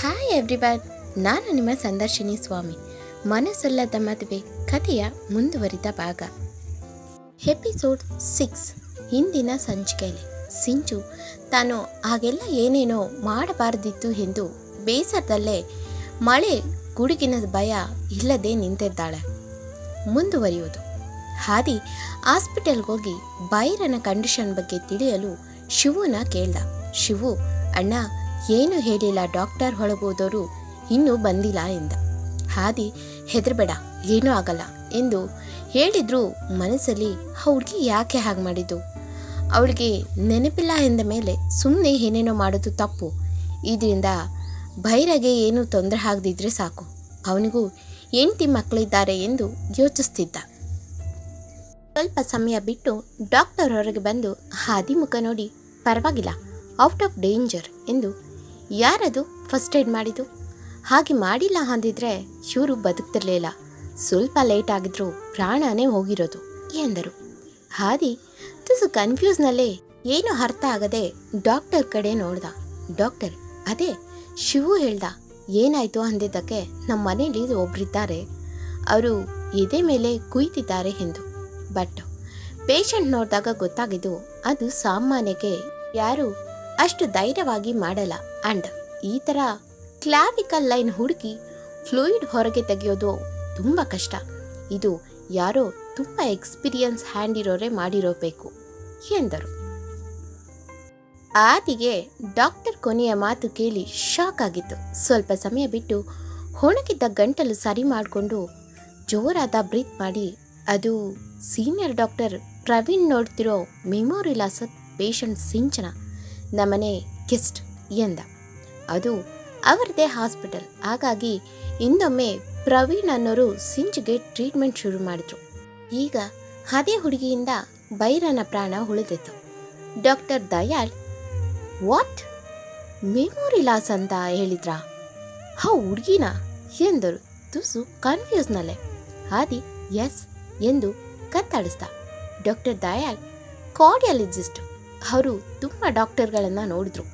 Hi everyone ನಾನು ನಿಮ್ಮ ಸಂದರ್ಶಿನಿ ಸ್ವಾಮಿ. ಮನಸ್ಸಲ್ಲದ ಮದುವೆ, ಕಥೆಯ ಮುಂದುವರಿದ ಭಾಗ. ಎಪಿಸೋಡ್ ಸಿಕ್ಸ್ ಹಿಂದಿನ ಸಂಚಿಕೆಯಲ್ಲಿ. ಸಿಂಚು, ತಾನು ಹಾಗೆಲ್ಲ ಏನೇನೋ ಮಾಡಬಾರದಿತ್ತು ಎಂದು ಬೇಸರದಲ್ಲೇ ಮಳೆ, ಗುಡುಗಿನ ಭಯ ಇಲ್ಲದೆ ನಿಂತಿದ್ದಾಳೆ. ಮುಂದುವರಿಯುವುದು. ಹಾದಿ ಹಾಸ್ಪಿಟಲ್ಗೆ ಹೋಗಿ ಬೈರನ ಕಂಡೀಷನ್ ಬಗ್ಗೆ ತಿಳಿಯಲು ಶಿವುನ ಕೇಳ್ದ. ಶಿವು, ಅಣ್ಣ ಏನು ಹೇಳಿಲ್ಲ ಡಾಕ್ಟರ್ ಹೊಳಗೋದವರು ಇನ್ನೂ ಬಂದಿಲ್ಲ ಎಂದ. ಹಾದಿ, ಹೆದರ್ಬೇಡ, ಏನೂ ಆಗಲ್ಲ ಎಂದು ಹೇಳಿದ್ರು ಮನಸ್ಸಲ್ಲಿ ಹುಡುಗಿ ಯಾಕೆ ಹಾಗೆ ಮಾಡಿದ್ದು? ಅವಳಿಗೆ ನೆನಪಿಲ್ಲ ಎಂದ ಮೇಲೆ ಸುಮ್ಮನೆ ಏನೇನೋ ಮಾಡೋದು ತಪ್ಪು. ಇದರಿಂದ ಭೈರಗೆ ಏನೂ ತೊಂದರೆ ಆಗದಿದ್ರೆ ಸಾಕು. ಅವನಿಗೂ ಎಂಟಿ ಮಕ್ಕಳಿದ್ದಾರೆ ಎಂದು ಯೋಚಿಸ್ತಿದ್ದ. ಸ್ವಲ್ಪ ಸಮಯ ಬಿಟ್ಟು ಡಾಕ್ಟರ್ ಹೊರಗೆ ಬಂದು ಹಾದಿ ಮುಖ ನೋಡಿ, ಪರವಾಗಿಲ್ಲ, ಔಟ್ ಆಫ್ ಡೇಂಜರ್ ಎಂದು ಯಾರದು? ಫಸ್ಟ್ ಏಡ್ ಮಾಡಿದ್ದು? ಹಾಗೆ ಮಾಡಿಲ್ಲ ಅಂದಿದ್ರೆ ಇವರು ಬದುಕ್ತಿರ್ಲಿಲ್ಲ ಸ್ವಲ್ಪ ಲೇಟ್ ಆಗಿದ್ರು ಪ್ರಾಣನೇ ಹೋಗಿರೋದು ಎಂದರು. ಹಾದಿ ತುಸು ಕನ್ಫ್ಯೂಸ್ನಲ್ಲೇ ಏನು ಅರ್ಥ ಆಗದೆ ಡಾಕ್ಟರ್ ಕಡೆ ನೋಡ್ದ. ಡಾಕ್ಟರ್ ಅದೇ ಶಿವು ಹೇಳ್ದ, ಏನಾಯ್ತು ಅಂದಿದ್ದಕ್ಕೆ ನಮ್ಮ ಮನೇಲಿ ಒಬ್ಬರಿದ್ದಾರೆ ಅವರು ಎದೆ ಮೇಲೆ ಕುಯ್ತಿದ್ದಾರೆ ಎಂದು. ಬಟ್ ಪೇಷಂಟ್ ನೋಡಿದಾಗ ಗೊತ್ತಾಗಿದ್ದು ಅದು ಸಾಮಾನ್ಯಕ್ಕೆ ಯಾರು ಅಷ್ಟು ಧೈರ್ಯವಾಗಿ ಮಾಡಲ್ಲ. ಅಂಡ್ ಈ ಥರ ಕ್ಲಾವಿಕಲ್ ಲೈನ್ ಹುಡುಕಿ ಫ್ಲೂಯಿಡ್ ಹೊರಗೆ ತೆಗೆಯೋದು ತುಂಬ ಕಷ್ಟ. ಇದು ಯಾರೋ ತುಂಬ ಎಕ್ಸ್ಪೀರಿಯನ್ಸ್ ಹ್ಯಾಂಡ್ ಇರೋರೇ ಮಾಡಿರೋಬೇಕು, ಎಂದರು. ಆದಿಗೆ ಡಾಕ್ಟರ್ ಕೊನೆಯ ಮಾತು ಕೇಳಿ ಶಾಕ್ ಆಗಿತ್ತು. ಸ್ವಲ್ಪ ಸಮಯ ಬಿಟ್ಟು ಹೊಣಗಿದ್ದ ಗಂಟಲು ಸರಿ ಮಾಡಿಕೊಂಡು ಜೋರಾದ ಬ್ರೀತ್ ಮಾಡಿ, ಅದು ಸೀನಿಯರ್ ಡಾಕ್ಟರ್ ಪ್ರವೀಣ್ ನೋಡ್ತಿರೋ ಮೆಮೊರಿ ಲಾಸ್ ಪೇಷಂಟ್ ಸಿಂಚನ ನಮ್ಮನೆ ಗೆಸ್ಟ್ ಎಂದ. ಅದು ಅವರದೇ ಹಾಸ್ಪಿಟಲ್. ಹಾಗಾಗಿ ಇನ್ನೊಮ್ಮೆ ಪ್ರವೀಣ್ ಅನ್ನೋರು ಸಿಂಚ್ಗೆ ಟ್ರೀಟ್ಮೆಂಟ್ ಶುರು ಮಾಡಿದ್ರು. ಈಗ ಅದೇ ಹುಡುಗಿಯಿಂದ ಬೈರನ ಪ್ರಾಣ ಉಳಿದಿತ್ತು. Doctor Dayal, what? Memory loss ಅಂತ ಹೇಳಿದ್ರಾ? ಹೌ, ಹುಡುಗಿನ? ಎಂದರು. ತುಸು ಕನ್ಫ್ಯೂಸ್ನಲ್ಲೇ. ಹಾದಿ ಎಸ್, ಎಂದು ಕತ್ತಾಡಿಸ್ದ ಡಾಕ್ಟರ್ ದಯಾಳ್, ಕಾರ್ಡಿಯಾಲಜಿಸ್ಟ್ ಅವರು ತುಂಬ ಡಾಕ್ಟರ್ಗಳನ್ನು ನೋಡಿದ್ರು.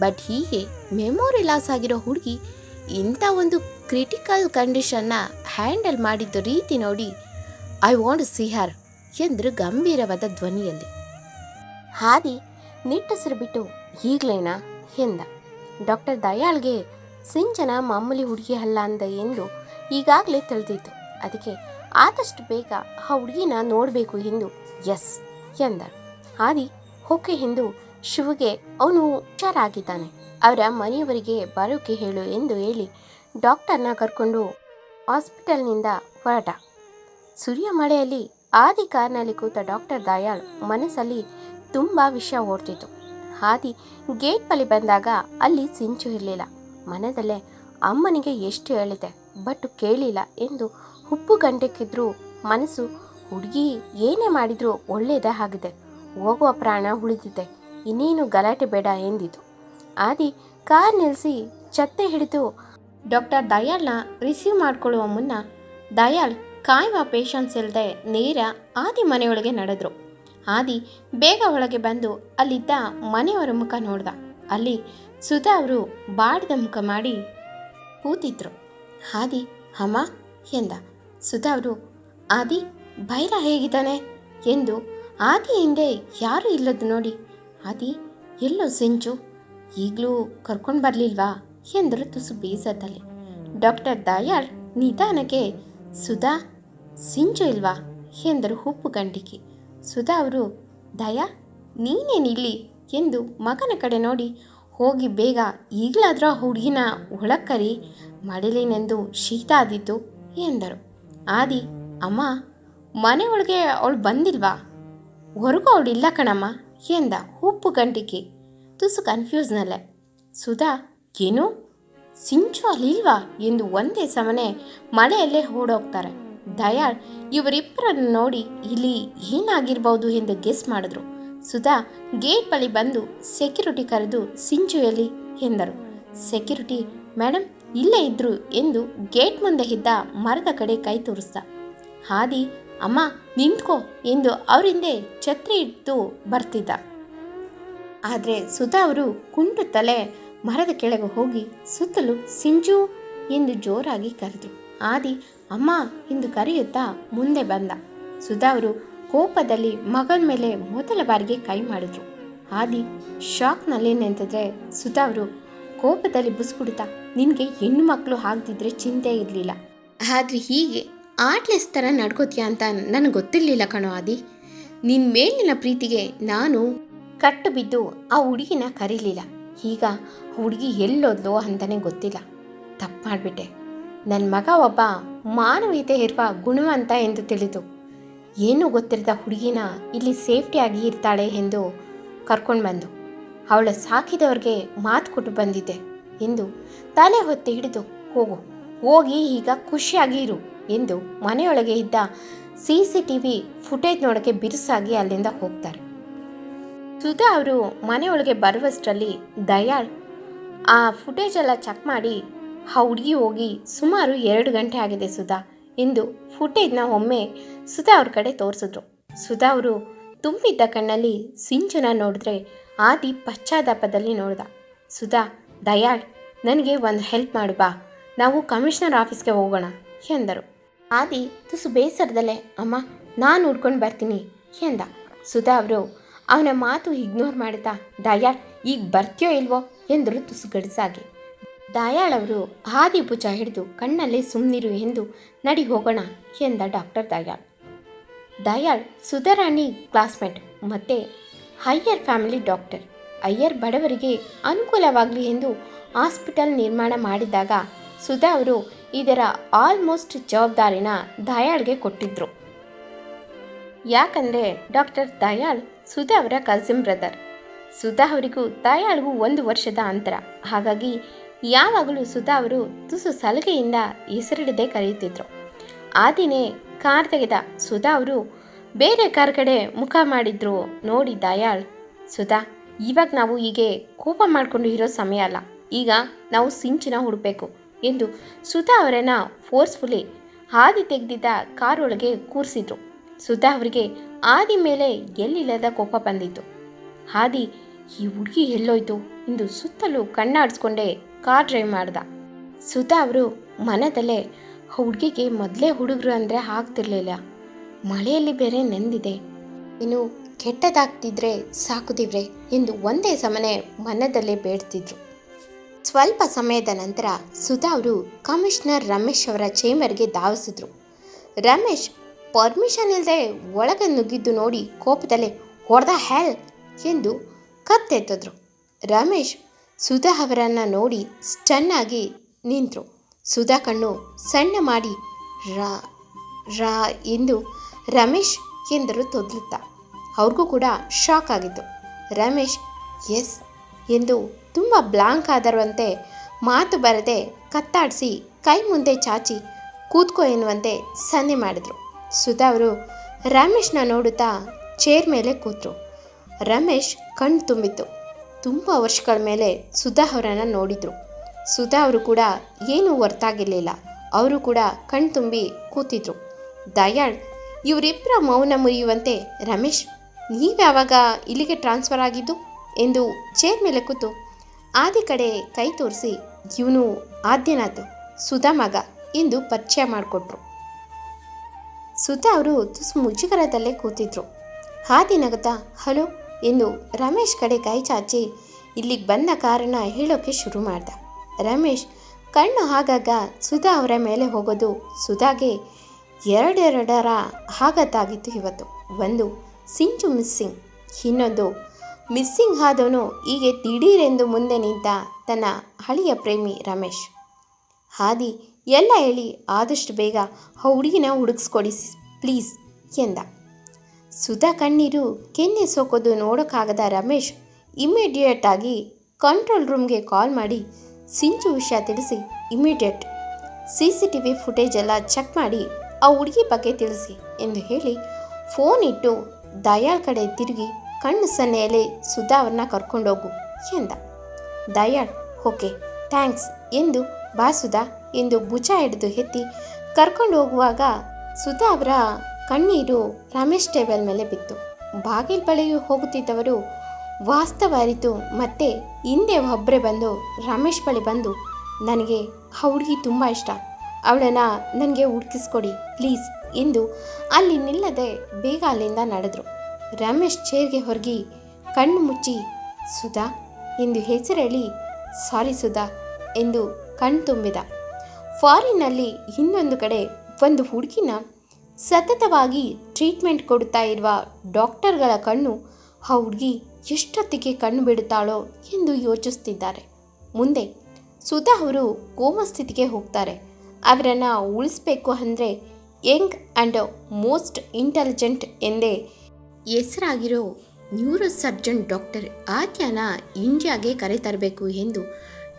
ಬಟ್ ಹೀಗೆ ಮೆಮೊರಿ ಲಾಸ್ ಆಗಿರೋ ಹುಡುಗಿ ಇಂಥ ಒಂದು ಕ್ರಿಟಿಕಲ್ ಕಂಡೀಷನ್ನ ಹ್ಯಾಂಡಲ್ ಮಾಡಿದ್ದ ರೀತಿ ನೋಡಿ, ಐ ವಾಂಟ್ ಸಿ ಹರ್ ಎಂದರು ಗಂಭೀರವಾದ ಧ್ವನಿಯಲ್ಲಿ. ಹಾದಿ ನಿಟ್ಟಸರು ಬಿಟ್ಟು ಈಗಲೇನಾ? ಎಂದ. ಡಾಕ್ಟರ್ ದಯಾಳ್ಗೆ, ಸಿಂಚನ ಮಾಮೂಲಿ ಹುಡುಗಿ ಅಲ್ಲ ಅಂದ ಎಂದು ಈಗಾಗಲೇ ತಿಳಿದಿತ್ತು. ಅದಕ್ಕೆ ಆದಷ್ಟು ಬೇಗ ಆ ಹುಡುಗಿನ ನೋಡಬೇಕು ಎಂದು, ಎಸ್ ಎಂದ ಆದಿ ಓಕೆ ಎಂದು ಶಿವಗೆ, ಅವನು ಹುಷಾರಾಗಿದ್ದಾನೆ. ಅವರ ಮನೆಯವರಿಗೆ ಬರೋಕೆ ಹೇಳು ಎಂದು ಹೇಳಿ ಡಾಕ್ಟರ್ನ ಕರ್ಕೊಂಡು ಹಾಸ್ಪಿಟಲ್ನಿಂದ ಹೊರಟ. ಸೂರ್ಯ ಮಳೆಯಲ್ಲಿ ಆದಿ ಕಾರ್ನಲ್ಲಿ ಕೂತ ಡಾಕ್ಟರ್ ದಯಾಳ್ ಮನಸ್ಸಲ್ಲಿ ತುಂಬ ವಿಷ ಓಡ್ತಿತ್ತು. ಆದಿ ಗೇಟ್ ಬಳಿ ಬಂದಾಗ ಅಲ್ಲಿ ಸಿಂಚು ಇರಲಿಲ್ಲ. ಮನದಲ್ಲೇ, ಅಮ್ಮನಿಗೆ ಎಷ್ಟು ಹೇಳಿದೆ, ಬಟ್ ಕೇಳಿಲ್ಲ ಎಂದು ಉಪ್ಪು ಗಂಟೆಕ್ಕಿದ್ರೂ ಮನಸ್ಸು. ಹುಡುಗಿ ಏನೇ ಮಾಡಿದರೂ ಒಳ್ಳೆಯದೇ ಆಗಿದೆ. ಹೋಗುವ ಪ್ರಾಣ ಉಳಿದಿದೆ. ಇನ್ನೇನು ಗಲಾಟೆ ಬೇಡ ಎಂದಿತು. ಆದಿ ಕಾರ್ ನಿಲ್ಲಿಸಿ ಛತ್ತೆ ಹಿಡಿದು ಡಾಕ್ಟರ್ ದಯಾಳ್ನ ರಿಸೀವ್ ಮಾಡಿಕೊಳ್ಳುವ ಮುನ್ನ ದಯಾಳ್ ಕಾಯುವ ಪೇಷನ್ಸ್ ಇಲ್ಲದೆ ನೇರ ಆದಿ ಮನೆಯೊಳಗೆ ನಡೆದ್ರು. ಆದಿ ಬೇಗ ಒಳಗೆ ಬಂದು ಅಲ್ಲಿದ್ದ ಮನೆಯವರ ಮುಖ ನೋಡ್ದ. ಅಲ್ಲಿ ಸುಧಾ ಅವರು ಬಾಡಿದ ಮುಖ ಮಾಡಿ ಕೂತಿದ್ರು. ಆದಿ, ಅಮ್ಮ, ಎಂದ. ಸುಧಾ ಅವರು, ಆದಿ ಭೈರ ಹೇಗಿದ್ದಾನೆ? ಎಂದು ಆದಿ ಹಿಂದೆ ಯಾರೂ ಇಲ್ಲದ್ದು ನೋಡಿ. ಆದಿ, ಎಲ್ಲೋ ಸಿಂಚು, ಈಗಲೂ ಕರ್ಕೊಂಡು ಬರಲಿಲ್ವಾ ಎಂದರು ತುಸು ಬೇಸರದಲ್ಲಿ ಡಾಕ್ಟರ್ ದಯಾಳ್ ನಿಧಾನಕ್ಕೆ, ಸುಧಾ, ಸಿಂಚು ಇಲ್ವಾ ಎಂದರು ಹುಪ್ಪು ಗಂಡಿಕೆ. ಸುಧಾ ಅವರು, ದಯಾ ನೀನೇನಿಲ್ಲಿ ಎಂದು ಮಗನ ಕಡೆ ನೋಡಿ, ಹೋಗಿ ಬೇಗ ಈಗಲಾದರೂ ಆ ಹುಡುಗಿನ ಒಳಕ್ಕರಿ ಮಡಿಲಿನೆಂದು ಶೀತ ಆದಿತ್ತು ಎಂದರು. ಆದಿ, ಅಮ್ಮ, ಮನೆ ಒಳಗೆ ಅವಳು ಬಂದಿಲ್ವಾ? ಹೊರಗೂ ಇಲ್ಲ ಕಣಮ್ಮ, ಎಂದ ಉಪ್ಪು ಗಂಟಿಕೆ ತುಸು ಕನ್ಫ್ಯೂಸ್ನಲ್ಲೇ ಸುಧಾ, ಏನು? ಸಿಂಚು ಅಲ್ಲಿಲ್ವಾ? ಎಂದು ಒಂದೇ ಸಮನೆ ಮಳೆಯಲ್ಲೇ ಓಡೋಗ್ತಾರೆ. ದಯಾಳ್, ಇವರಿಬ್ಬರನ್ನು ನೋಡಿ ಇಲ್ಲಿ ಏನಾಗಿರ್ಬೋದು ಎಂದು ಗೆಸ್ ಮಾಡಿದ್ರು. ಸುಧಾ, ಗೇಟ್ ಬಳಿ ಬಂದು ಸೆಕ್ಯೂರಿಟಿ ಕರೆದು ಸಿಂಚು ಎಲ್ಲಿ? ಎಂದರು. ಸೆಕ್ಯೂರಿಟಿ ಮೇಡಮ್ ಇಲ್ಲೇ ಇದ್ರು ಎಂದು ಗೇಟ್ ಮುಂದೆ ಇದ್ದ ಮರದ ಕಡೆ ಕೈ ತೋರಿಸ್ದ. ಹಾದಿ ಅಮ್ಮ, ನಿಂತ್ಕೋ ಎಂದು ಅವರಿಂದೆ ಛತ್ರಿ ಇಟ್ಟು ಬರ್ತಿದ್ದ. ಆದರೆ ಸುಧಾ ಅವರು ಕುಂಟು ತಲೆ ಮರದ ಕೆಳಗೆ ಹೋಗಿ ಸುತ್ತಲೂ ಸಿಂಜು ಎಂದು ಜೋರಾಗಿ ಕರೆದರು. ಆದಿ, ಅಮ್ಮ ಎಂದು ಕರೆಯುತ್ತಾ ಮುಂದೆ ಬಂದ. ಸುಧಾ ಅವರು ಕೋಪದಲ್ಲಿ ಮಗನ ಮೇಲೆ ಮೊದಲ ಬಾರಿಗೆ ಕೈ ಮಾಡಿದ್ರು. ಆದಿ ಶಾಕ್ನಲ್ಲಿ ನಿಂತಿದ್ರೆ ಸುಧಾ ಅವರು ಕೋಪದಲ್ಲಿ ಬುಸ್ಕುಡ್ತಾ ನಿನಗೆ ಹೆಣ್ಣು ಮಕ್ಕಳು ಆಗ್ದಿದ್ರೆ ಚಿಂತೆ ಇರಲಿಲ್ಲ. ಆದರೆ ಹೀಗೆ ಆಟ್ಲೆಸ್ ಥರ ನಡ್ಕೋತೀಯ ಅಂತ ನನಗೆ ಗೊತ್ತಿರಲಿಲ್ಲ ಕಣೋ ಆದಿ. ನಿನ್ನ ಮೇಲಿನ ಪ್ರೀತಿಗೆ ನಾನು ಕಟ್ಟು ಬಿದ್ದು ಆ ಹುಡುಗಿನ ಕರೀಲಿಲ್ಲ. ಈಗ ಹುಡುಗಿ ಎಲ್ಲೋದ್ಲೋ ಅಂತಲೇ ಗೊತ್ತಿಲ್ಲ. ತಪ್ಪು ಮಾಡಿಬಿಟ್ಟೆ. ನನ್ನ ಮಗ ಒಬ್ಬ ಮಾನವೀಯತೆ ಇರುವ ಗುಣವಂತ ಎಂದು ತಿಳಿದು, ಏನೂ ಗೊತ್ತಿರದ ಹುಡುಗಿನ ಇಲ್ಲಿ ಸೇಫ್ಟಿಯಾಗಿ ಇರ್ತಾಳೆ ಎಂದು ಕರ್ಕೊಂಡು ಬಂದು, ಅವಳ ಸಾಕಿದವ್ರಿಗೆ ಮಾತು ಕೊಟ್ಟು ಬಂದಿದ್ದೆ ಎಂದು ತಲೆ ಹೊತ್ತಿ ಹಿಡಿದು, ಹೋಗು, ಹೋಗಿ ಈಗ ಖುಷಿಯಾಗಿ ಇರು. ಎಂದು ಮನೆಯೊಳಗೆ ಇದ್ದ C C T V footage ನೋಡೋಕ್ಕೆ ಬಿರುಸಾಗಿ ಅಲ್ಲಿಂದ ಹೋಗ್ತಾರೆ. ಸುಧಾ ಅವರು ಮನೆಯೊಳಗೆ ಬರುವಷ್ಟರಲ್ಲಿ ದಯಾಳ್ ಆ ಫುಟೇಜ್ ಎಲ್ಲ ಚೆಕ್ ಮಾಡಿ, ಆ ಹುಡುಗಿ ಹೋಗಿ ಸುಮಾರು ಎರಡು ಗಂಟೆ ಆಗಿದೆ ಸುಧಾ ಎಂದು ಫುಟೇಜ್ನ ಒಮ್ಮೆ ಸುಧಾ ಅವ್ರ ಕಡೆ ತೋರಿಸಿದ್ರು. ಸುಧಾ ಅವರು ತುಂಬಿದ್ದ ಕಣ್ಣಲ್ಲಿ ಸಿಂಚನ ನೋಡಿದ್ರೆ ಆದಿ ಪಶ್ಚಾತ್ತಾಪದಲ್ಲಿ ನೋಡ್ದ. ಸುಧಾ, ದಯಾಳ್, ನನಗೆ ಒಂದು ಹೆಲ್ಪ್ ಮಾಡು ಬಾ, ನಾವು ಕಮಿಷನರ್ ಆಫೀಸ್ಗೆ ಹೋಗೋಣ, ಎಂದರು. ಆದಿ, ತುಸು ಬೇಸರದಲ್ಲೇ, ಅಮ್ಮ, ನಾನು ಹುಡ್ಕೊಂಡು ಬರ್ತೀನಿ ಎಂದ. ಸುಧಾ ಅವರು, ಅವನ ಮಾತು ಇಗ್ನೋರ್ ಮಾಡ್ತಾ ದಯಾಳ್, ಈಗ ಬರ್ತೀಯೋ ಇಲ್ವೋ? ಎಂದರು ತುಸು ಗಡಿಸಾಗಿ. ಅವರು, ಆದಿ ಭುಜ ಹಿಡಿದು ಕಣ್ಣಲ್ಲೇ ಸುಮ್ಮನಿರು ಎಂದು ನಡಿ ಹೋಗೋಣ ಎಂದ ಡಾಕ್ಟರ್ ದಯಾಳ್. ದಯಾಳ್, ಸುಧಾರಾಣಿ ಕ್ಲಾಸ್ಮೇಟ್, ಮತ್ತು ಹೈಯರ್ ಫ್ಯಾಮಿಲಿ ಡಾಕ್ಟರ್. ಅಯ್ಯರ್ ಬಡವರಿಗೆ ಅನುಕೂಲವಾಗಲಿ ಎಂದು ಹಾಸ್ಪಿಟಲ್ ನಿರ್ಮಾಣ ಮಾಡಿದಾಗ ಸುಧಾ ಅವರು ಇದರ ಆಲ್ಮೋಸ್ಟ್ ಜವಾಬ್ದಾರಿನ ದಯಾಳ್ಗೆ ಕೊಟ್ಟಿದ್ರು. ಯಾಕಂದರೆ ಡಾಕ್ಟರ್ ದಯಾಳ್ ಸುಧಾ ಅವರ ಕಸಿನ್ ಬ್ರದರ್ ಸುಧಾ ಅವರಿಗೂ ದಯಾಳ್ಗೂ ಒಂದು ವರ್ಷದ ಅಂತರ. ಹಾಗಾಗಿ ಯಾವಾಗಲೂ ಸುಧಾ ಅವರು ತುಸು ಸಲಿಗೆಯಿಂದ ಹೆಸರಿಡದೆ ಕರೆಯುತ್ತಿದ್ರು. ಆ ದಿನೇ ಕಾರ್ ತೆಗೆದ ಸುಧಾ ಅವರು ಬೇರೆ ಕಾರ್ ಕಡೆ ಮುಖ ಮಾಡಿದ್ರು ನೋಡಿ ದಯಾಳ್, ಸುಧಾ, ಇವಾಗ ನಾವು ಹೀಗೆ ಕೋಪ ಮಾಡಿಕೊಂಡು ಇರೋ ಸಮಯ ಅಲ್ಲ. ಈಗ ನಾವು ಸಿಂಚಿನ ಹುಡಬೇಕು. ಎಂದು ಸುಧಾ ಅವರನ್ನು ಫೋರ್ಸ್ಫುಲಿ ಹಾದಿ ತೆಗೆದಿದ್ದ ಕಾರೊಳಗೆ ಕೂರಿಸಿದ್ರು. ಸುಧಾ ಅವರಿಗೆ ಹಾದಿ ಮೇಲೆ ಎಲ್ಲಿಲ್ಲದ ಕೋಪ ಬಂದಿತ್ತು. ಹಾದಿ, ಈ ಹುಡುಗಿ ಎಲ್ಲೋಯ್ತು? ಎಂದು ಸುತ್ತಲೂ ಕಣ್ಣಾಡಿಸ್ಕೊಂಡೇ ಕಾರ್ ಡ್ರೈವ್ ಮಾಡ್ದ. ಸುಧಾ ಅವರು ಮನದಲ್ಲೇ ಹುಡುಗಿಗೆ ಮೊದಲೇ ಹುಡುಗರು ಅಂದರೆ ಆಗ್ತಿರ್ಲಿಲ್ಲ. ಮಳೆಯಲ್ಲಿ ಬೇರೆ ನೆಂದಿದೆ. ಇನ್ನು ಕೆಟ್ಟದಾಗ್ತಿದ್ರೆ ಸಾಕುದಿವ್ರೆ ಎಂದು ಒಂದೇ ಸಮನೆ ಮನದಲ್ಲೇ ಬೇಡ್ತಿದ್ರು. ಸ್ವಲ್ಪ ಸಮಯದ ನಂತರ ಸುಧಾ ಅವರು ಕಮಿಷನರ್ ರಮೇಶ್ ಅವರ ಚೇಂಬರ್ಗೆ ಧಾವಿಸಿದ್ರು. ರಮೇಶ್, ಪರ್ಮಿಷನ್ ಇಲ್ಲದೆ ಒಳಗೆ ನುಗ್ಗಿದ್ದು ನೋಡಿ ಕೋಪದಲ್ಲೇ ಹೊಡೆದ ಹೆಲ್ ಎಂದು ಕತ್ತೆತ್ತಿದ್ರು. ರಮೇಶ್, ಸುಧಾ ಅವರನ್ನು ನೋಡಿ ಸ್ಟನ್ನಾಗಿ ನಿಂತರು. ಸುಧಾ ಕಣ್ಣು ಸಣ್ಣ ಮಾಡಿ ರಾ ರಾ ಎಂದು ರಮೇಶ್ ಎಂದರು ತೊದಲುತ್ತಾ, ಅವ್ರಿಗೂ ಕೂಡ ಶಾಕ್ ಆಗಿತ್ತು. ರಮೇಶ್, ಎಸ್ ಎಂದು ತುಂಬ ಬ್ಲಾಂಕ್ ಆದರುವಂತೆ ಮಾತು ಬರದೆ ಕತ್ತಾಡಿಸಿ ಕೈ ಮುಂದೆ ಚಾಚಿ ಕೂತ್ಕೋ ಎನ್ನುವಂತೆ ಸನ್ನೆ ಮಾಡಿದರು. ಸುಧಾ ಅವರು ರಮೇಶ್ನ ನೋಡುತ್ತಾ ಚೇರ್ ಮೇಲೆ ಕೂತರು. ರಮೇಶ್ ಕಣ್ಣು ತುಂಬಿತ್ತು. ತುಂಬ ವರ್ಷಗಳ ಮೇಲೆ ಸುಧಾ ಅವರನ್ನು ನೋಡಿದರು. ಸುಧಾ ಅವರು ಕೂಡ ಏನೂ ಹೊರ್ತಾಗಿರಲಿಲ್ಲ. ಅವರು ಕೂಡ ಕಣ್ಣು ತುಂಬಿ ಕೂತಿದ್ರು. ದಯಾಳ್ ಇವರಿಬ್ಬರ ಮೌನ ಮುರಿಯುವಂತೆ ರಮೇಶ್ ನೀವ್ಯಾವಾಗ ಇಲ್ಲಿಗೆ ಟ್ರಾನ್ಸ್ಫರ್ ಆಗಿದ್ದು? ಎಂದು ಚೇರ್ ಮೇಲೆ ಕೂತು ಆದಿ ಕಡೆ ಕೈ ತೋರಿಸಿ, ಇವನು ಆದ್ಯನಾಥ್ ಸುಧಾ ಮಗ ಎಂದು ಪರಿಚಯ ಮಾಡಿಕೊಟ್ರು. ಸುಧಾ ಅವರು ತುಸು ಮುಜುಗರದಲ್ಲೇ ಕೂತಿದ್ರು. ಹಾದಿ ನಗುತ್ತಾ ಹಲೋ ಎಂದು ರಮೇಶ್ ಕಡೆ ಕೈ ಚಾಚಿ ಇಲ್ಲಿಗೆ ಬಂದ ಕಾರಣ ಹೇಳೋಕೆ ಶುರು ಮಾಡ್ದ. ರಮೇಶ್, ಕಣ್ಣು ಆಗಾಗ ಸುಧಾ ಅವರ ಮೇಲೆ ಹೋಗೋದು ಸುಧಾಗೆ ಎರಡೆರಡರ ಆಘಾತಾಗಿತ್ತು ಇವತ್ತು. ಒಂದು ಸಿಂಚು ಮಿಸ್ಸಿಂಗ್, ಇನ್ನೊಂದು ಮಿಸ್ಸಿಂಗ್ ಆದವನು ಹೀಗೆ ದಿಢೀರೆಂದು ಮುಂದೆ ನಿಂತ ತನ್ನ ಹಳೆಯ ಪ್ರೇಮಿ ರಮೇಶ್. ಹಾದಿ, ಎಲ್ಲ ಹೇಳಿ, ಆದಷ್ಟು ಬೇಗ ಆ ಹುಡುಗಿನ ಹುಡುಗಿಸ್ಕೊಡಿ ಪ್ಲೀಸ್, ಎಂದ. ಸುಧಾ ಕಣ್ಣೀರು ಕೆನ್ನೆ ಸೋಕೋದು ನೋಡೋಕ್ಕಾಗದ ರಮೇಶ್ ಇಮ್ಮಿಡಿಯೇಟಾಗಿ ಕಂಟ್ರೋಲ್ ರೂಮ್ಗೆ ಕಾಲ್ ಮಾಡಿ ಸಿಂಚು ವಿಷಯ ತಿಳಿಸಿ immediate. C C T V footage ಎಲ್ಲ ಚೆಕ್ ಮಾಡಿ ಆ ಹುಡುಗಿ ಬಗ್ಗೆ ತಿಳಿಸಿ ಎಂದು ಹೇಳಿ ಫೋನ್ ಇಟ್ಟು ದಯಾಳ್ ಕಡೆ ತಿರುಗಿ ಕಣ್ಣು ಸನ್ನೆಯಲ್ಲಿ ಸುಧಾ ಅವ್ರನ್ನ ಕರ್ಕೊಂಡೋಗು ಎಂದ. ದಯಾಳ್, ಓಕೆ, ಥ್ಯಾಂಕ್ಸ್ ಎಂದು ಬಾ ಸುಧಾ ಎಂದು ಭುಜ ಹಿಡಿದು ಎತ್ತಿ ಕರ್ಕೊಂಡು ಹೋಗುವಾಗ ಸುಧಾ ಅವರ ಕಣ್ಣೀರು ರಮೇಶ್ ಟೇಬಲ್ ಮೇಲೆ ಬಿತ್ತು. ಬಾಗಿಲ್ ಬಳಿಯೂ ಹೋಗುತ್ತಿದ್ದವರು ವಾಸ್ತವ ಅರಿತು ಮತ್ತೆ ಹಿಂದೆ ಒಬ್ಬರೇ ಬಂದು ರಮೇಶ್ ಬಳಿ ಬಂದು, ನನಗೆ ಆ ಹುಡುಗಿ ತುಂಬ ಇಷ್ಟ. ಅವಳನ್ನು ನನಗೆ ಹುಡುಕಿಸ್ಕೊಡಿ, ಪ್ಲೀಸ್, ಎಂದು ಅಲ್ಲಿ ನಿಲ್ಲದೆ ಬೇಗ ಅಲ್ಲಿಂದ ನಡೆದ್ರು. ರಮೇಶ್ ಚೇರ್ಗೆ ಹೊರಗಿ ಕಣ್ಣು ಮುಚ್ಚಿ, ಸುಧಾ ಎಂದು ಹೆಸರೇಳಿ, ಸಾರಿ ಸುಧಾ ಎಂದು ಕಣ್ಣು ತುಂಬಿದ. ಫಾರಿನ್ನಲ್ಲಿ ಇನ್ನೊಂದು ಕಡೆ ಒಂದು ಹುಡುಗಿನ ಸತತವಾಗಿ ಟ್ರೀಟ್ಮೆಂಟ್ ಕೊಡುತ್ತಾ ಇರುವ ಡಾಕ್ಟರ್ಗಳ ಕಣ್ಣು, ಆ ಹುಡುಗಿ ಎಷ್ಟೊತ್ತಿಗೆ ಕಣ್ಣು ಬಿಡುತ್ತಾಳೋ ಎಂದು ಯೋಚಿಸ್ತಿದ್ದಾರೆ. ಮುಂದೆ ಸುಧಾ ಅವರು ಕೋಮ ಸ್ಥಿತಿಗೆ ಹೋಗ್ತಾರೆ. ಅವರನ್ನು ಉಳಿಸ್ಬೇಕು ಅಂದರೆ ಯಂಗ್ ಆ್ಯಂಡ್ ಮೋಸ್ಟ್ ಇಂಟೆಲಿಜೆಂಟ್ ಎಂದೇ ಹೆಸರಾಗಿರೋ ನ್ಯೂರೋ ಸರ್ಜನ್ ಡಾಕ್ಟರ್ ಆದ್ಯಾನ ಇಂಡಿಯಾಗೆ ಕರೆತರಬೇಕು ಎಂದು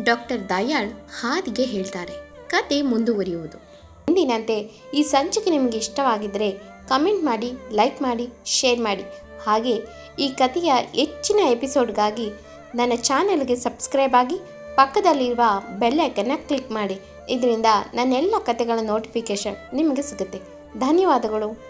ಡಾಕ್ಟರ್ ದಯಾಳ್ ಹಾದಿಗೆ ಹೇಳ್ತಾರೆ. ಕತೆ ಮುಂದುವರಿಯುವುದು. ಎಂದಿನಂತೆ ಈ ಸಂಚಿಕೆ ನಿಮಗೆ ಇಷ್ಟವಾಗಿದ್ದರೆ ಕಮೆಂಟ್ ಮಾಡಿ, ಲೈಕ್ ಮಾಡಿ, ಶೇರ್ ಮಾಡಿ. ಹಾಗೆ ಈ ಕಥೆಯ ಹೆಚ್ಚಿನ ಎಪಿಸೋಡ್ಗಾಗಿ ನನ್ನ ಚಾನೆಲ್ಗೆ ಸಬ್ಸ್ಕ್ರೈಬ್ ಆಗಿ ಪಕ್ಕದಲ್ಲಿರುವ ಬೆಲ್ ಐಕನ್ನ ಕ್ಲಿಕ್ ಮಾಡಿ. ಇದರಿಂದ ನನ್ನೆಲ್ಲ ಕಥೆಗಳ ನೋಟಿಫಿಕೇಷನ್ ನಿಮಗೆ ಸಿಗುತ್ತೆ. ಧನ್ಯವಾದಗಳು.